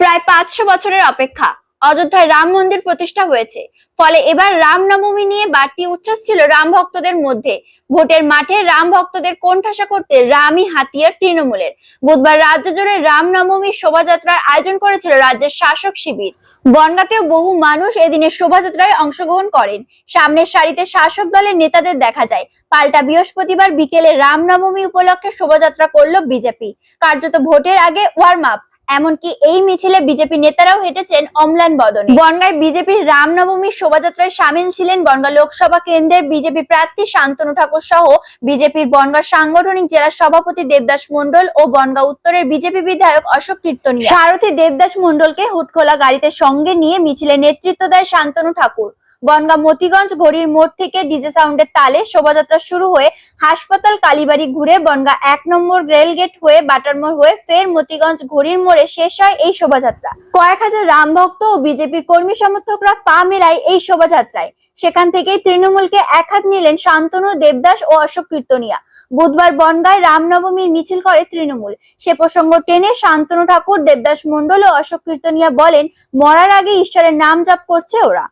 প্রায় পাঁচশো বছরের অপেক্ষা। অযোধ্যায় রাম মন্দির প্রতিষ্ঠা হয়েছে। ফলে এবার রামনবমী নিয়ে বাড়তি উচ্ছ্বাস ছিল রাম ভক্তদের মধ্যে। ভোটের মাঠে রাম ভক্তদের কোণঠাসা করতে রামই হাতিয়ার তৃণমূলের। বুধবার রাজ্য জুড়ে রামনবমীর শোভাযাত্রার আয়োজন করেছিল রাজ্যের শাসক শিবির। বনগাঁতেও বহু মানুষ এদিনে শোভাযাত্রায় অংশগ্রহণ করেন। সামনের সারিতে শাসক দলের নেতাদের দেখা যায়। পাল্টা বৃহস্পতিবার বিকেলে রামনবমী উপলক্ষে শোভাযাত্রা করল বিজেপি। কার্যত ভোটের আগে ওয়ার্ম আপ। এমনকি এই মিছিলে বিজেপি নেতারাও হেঁটেছেন অম্লান বদনে। বনগাঁয় বিজেপির রামনবমীর শোভাযাত্রায় সামিল ছিলেন বনগাঁ লোকসভা কেন্দ্রের বিজেপি প্রার্থী শান্তনু ঠাকুর সহ বিজেপির বনগাঁ সাংগঠনিক জেলা সভাপতি দেবদাস মন্ডল ও বনগাঁ উত্তরের বিজেপি বিধায়ক অশোক কীর্তনিয়া। সারথী দেবদাস মন্ডলকে হুটখোলা গাড়িতে সঙ্গে নিয়ে মিছিলে নেতৃত্ব দেয় শান্তনু ঠাকুর। বনগাঁ মতিগঞ্জ ঘড়ির মোড় থেকে ডিজে সাউন্ডের তালে শোভাযাত্রা শুরু হয়ে হাসপাতাল কালীবাড়ি ঘুরে বনগাঁ এক নম্বর রেল গেট হয়ে বাটারমোড় হয়ে ফের মতিগঞ্জ ঘড়ির মোড়ে শেষ হয় এই শোভাযাত্রা। কয়েক হাজার রাম ভক্ত ও বিজেপির কর্মী সমর্থকরা পা মেলায় এই শোভাযাত্রায়। সেখান থেকেই তৃণমূলকে এক হাত নিলেন শান্তনু, দেবদাস ও অশোক কীর্তনিয়া। বুধবার বনগাঁয় রামনবমীর মিছিল করে তৃণমূল। সে প্রসঙ্গ টেনে শান্তনু ঠাকুর, দেবদাস মন্ডল ও অশোক কীর্তনিয়া বলেন, মরার আগে ঈশ্বরের নাম জপ করছে ওরা।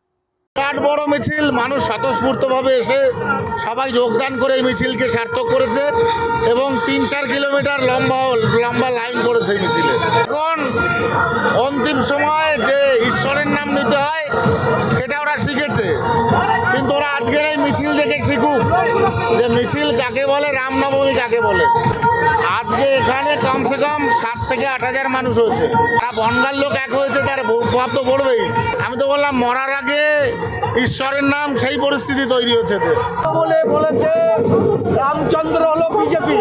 বিরাট বড় মিছিল, মানুষ স্বতঃস্ফূর্তভাবে এসে সবাই যোগদান করে এই মিছিলকে সার্থক করেছে এবং তিন চার কিলোমিটার লম্বা লম্বা লাইন করেছে এই মিছিলে। এখন অন্তিম সময় যে ঈশ্বরের নাম নিতে হয়, সেটা ওরা শিখেছে। কিন্তু ওরা আজকের এই মিছিল দেখে শিখুক যে মিছিল কাকে বলে রামনবমী কাকে বলে। আজকে এখানে কমসে কম সাত থেকে আট হাজার মানুষ হয়েছে। তারা বনগার লোক এক হয়েছে, তার প্রভাব তো পড়বেই। আমি তো বললাম, মরার আগে ঈশ্বরের নাম সেই পরিস্থিতি তৈরি হয়েছে। বলে বলেছে, রামচন্দ্র হলো বিজেপি।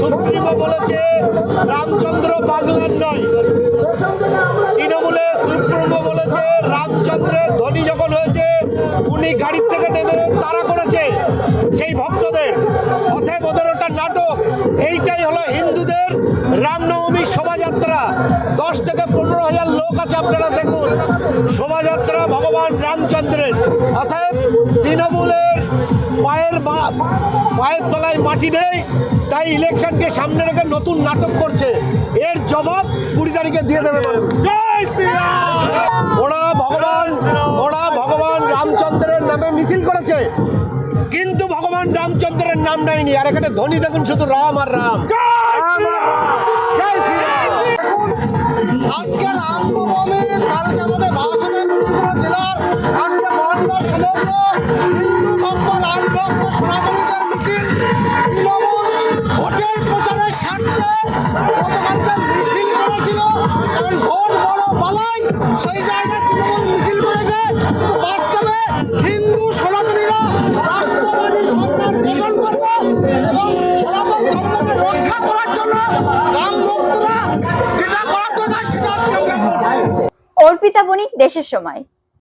সুপ্রিমো বলেছে, রামচন্দ্র বাংলার নয়। তৃণমূলে সুপ্রিমো বলেছে, রামচন্দ্রের ধ্বনি যখন হয়েছে, উনি গাড়ির থেকে নেমে তারা করেছে সেই ভক্তদের। পথে ওদের ওটা নাটক। এইটাই হলো হিন্দুদের রামনবমী শোভাযাত্রা। দশ থেকে পনেরো হাজার লোক আছে আপনারা দেখুন। শোভাযাত্রা ভগবান রামচন্দ্রের। অর্থাৎ তৃণমূলের পায়ের পায়ের তলায় মাটি নেই তাই ইলেকশনকে সামনে রেখে নতুন নাটক করছে। এর জবাব কুড়ি তারিখে দিয়ে দেবে। ওরা ভগবান ওরা ভগবান রামচন্দ্রের নামে মিছিল করেছে। কিন্তু ভগবান রামচন্দ্রের নাম নেয়নি। আর এখানে ধনী দেখুন শুধু রাম আর রাম। আজকে কালকে আমাদের ভাষণে জেলার আজকে মহানগর সমগ্র হিন্দু ভক্ত রাম ভক্ত সনাতনীদের মিছিল তৃণমূল ভোটের প্রচারের স্বার্থে গতকালকে মিছিল করেছিল। কারণ ভোট বড় সেই জায়গায় তৃণমূল মিছিল করেছে। কিন্তু বাস্তবে হিন্দু সনাতনীরা অর্পিতা বণিক দেশের সময়।